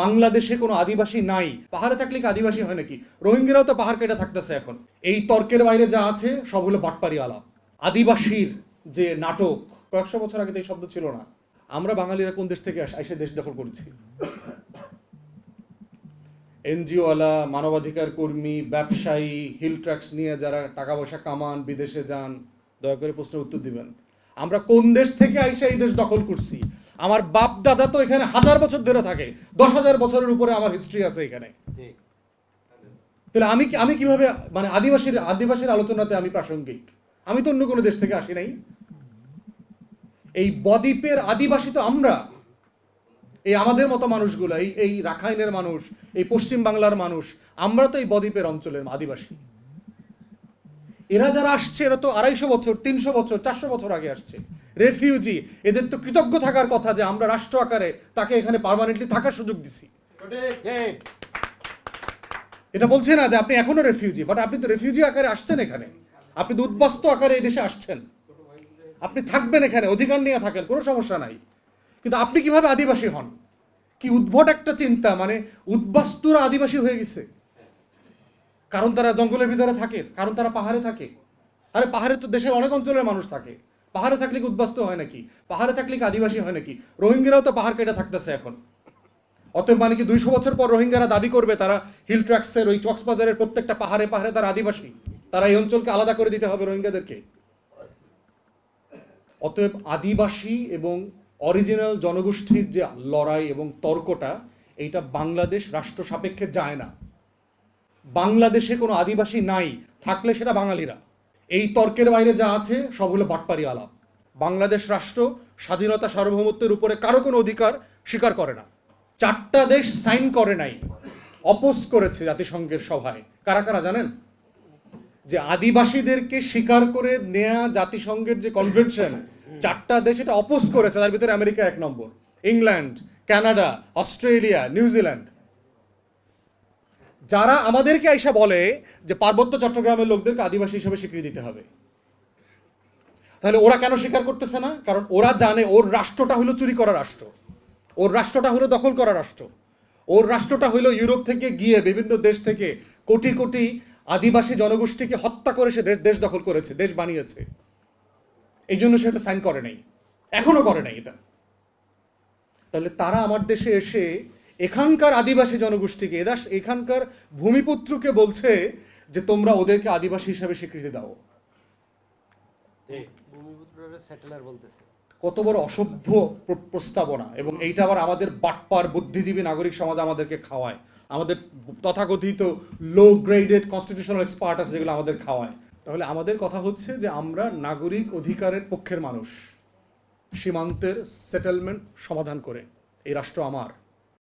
বাংলাদেশে কোনো আদিবাসী নাই। পাহাড়ে থাকলে কি আদিবাসী হয় নাকি? রোহিঙ্গারাও তো পাহাড় কেটে থাকতেছে এখন। এই তর্কের বাইরে যা আছে, সব হলো বাটপারি আলাপ আদিবাসীর যে নাটক, কয়েকশো বছর আগে তো এই শব্দ ছিল না। আমরা বাঙালিরা কোন দেশ থেকে এসে দেশ দখল করছি? এনজিওওয়ালা, মানবাধিকার কর্মী, ব্যবসায়ী হিল ট্র্যাক্স নিয়ে যারা টাকা পয়সা কামান, বিদেশে যান, দয়া করে প্রশ্নের উত্তর দিবেন। আমরা কোন দেশ থেকে আইসা এই দেশ দখল করছি? আমার বাপ দাদা তো এখানে হাজার বছর ধরে থাকে। দশ হাজার বছরের উপরে আমার হিস্ট্রি আছে এখানে। তাহলে আমি আমি কীভাবে মানে আদিবাসীর আদিবাসীর আলোচনাতে আমি প্রাসঙ্গিক? আমি তো অন্য কোনো দেশ থেকে আসি নাই। এই বদ্বীপের আদিবাসী তো আমরা। এই আমাদের মতো মানুষগুলো এই এই রাখাইনের মানুষ এই পশ্চিম বাংলার মানুষ আমরা তো এই বদ্বীপের অঞ্চলের আদিবাসী। এরা যারা আসছে, এরা তো আড়াইশো বছর, তিনশো বছর, চারশো বছর আগে আসছে। রেফিউজি এদের তো কৃতজ্ঞ থাকার কথা যে আমরা রাষ্ট্র আকারে তাকে এখানে পার্মানেন্টলি থাকার সুযোগ দিছি। এটা বলছে না যে আপনি এখনও রেফিউজি বাট আপনি তো রেফিউজি আকারে আসছেন এখানে। আপনি তো উদ্বাস্ত আকারে এই দেশে আসছেন। আপনি থাকবেন এখানে, অধিকার নিয়ে থাকেন, কোনো সমস্যা নাই। কিন্তু আপনি কীভাবে আদিবাসী হন? কি উদ্ভট একটা চিন্তা মানে উদ্বাস্তুরা আদিবাসী হয়ে গেছে। কারণ তারা জঙ্গলের ভিতরে থাকে, কারণ তারা পাহাড়ে থাকে। আরে পাহাড়ে তো দেশের অনেক অঞ্চলের মানুষ থাকে। পাহাড়ে থাকলে কি উদ্বাস্ত হয় নাকি? পাহাড়ে থাকলে কি আদিবাসী হয় নাকি? রোহিঙ্গারাও তো পাহাড় কেটে থাকতেছে এখন। অতএব মানে কি দুইশো বছর পর রোহিঙ্গারা দাবি করবে, তারা হিল ট্র্যাক্সের ওই কক্সবাজারের প্রত্যেকটা পাহাড়ে পাহাড়ে তারা আদিবাসী। তারা এই অঞ্চলকে আলাদা করে দিতে হবে রোহিঙ্গাদেরকে। অতএব আদিবাসী এবং অরিজিনাল জনগোষ্ঠীর যে লড়াই এবং তর্কটা, এইটা বাংলাদেশ রাষ্ট্র সাপেক্ষে যায় না। বাংলাদেশে কোনো আদিবাসী নাই, থাকলে সেটা বাঙালিরা। এই তর্কের বাইরে যা আছে, সব হলো বাটপারি আলাপ। বাংলাদেশ রাষ্ট্র স্বাধীনতা সার্বভৌমত্বের উপরে কারও কোনো অধিকার স্বীকার করে না। চারটা দেশ সাইন করে নাই, অপোজ করেছে জাতিসংঘের সভায়। কারা কারা জানেন? যে আদিবাসীদেরকে স্বীকার করে নেয়া জাতিসংঘের যে কনভেনশন চারটা দেশ এটা অপোজ করেছে। তার ভিতরে আমেরিকা এক নম্বর, England, Canada, Australia, New Zealand. যারা আমাদেরকে আইসা বলে যে পার্বত্য চট্টগ্রামের লোকদেরকে আদিবাসী হিসেবে স্বীকৃতি দিতে হবে। তাহলে ওরা কেন স্বীকার করতেছে না? কারণ ওরা জানে ওর রাষ্ট্রটা হলো চুরি করা রাষ্ট্র। ওর রাষ্ট্রটা হলো দখল করা রাষ্ট্র। ওর রাষ্ট্রটা হলো ইউরোপ থেকে গিয়ে বিভিন্ন দেশ থেকে কোটি কোটি আদিবাসী জনগোষ্ঠীকে হত্যা করে সে দেশ- দখল করেছে, দেশ বানিয়েছে। এই জন্য সে এটা সাইন করে নাই। এখনও করে নাই এটা। তাহলে তারা আমার দেশে এসে এখানকার আদিবাসী জনগোষ্ঠীকে এদাস এখানকার ভূমিপুত্রকে বলছে যে তোমরা ওদেরকে আদিবাসী হিসাবে স্বীকৃতি দাও। কত বড় অসভ্য প্রস্তাবনা এবং এইটা আবার আমাদের বাটপার বুদ্ধিজীবী নাগরিক সমাজ আমাদেরকে খাওয়ায়। আমাদের তথাকথিত লো গ্রেডেড কনস্টিটিউশনাল এক্সপার্ট আছে যেগুলো আমাদের খাওয়ায়। তাহলে আমাদের কথা হচ্ছে যে আমরা নাগরিক অধিকারের পক্ষের মানুষ। সীমান্তের সেটেলমেন্ট সমাধান করে। এই রাষ্ট্র আমার।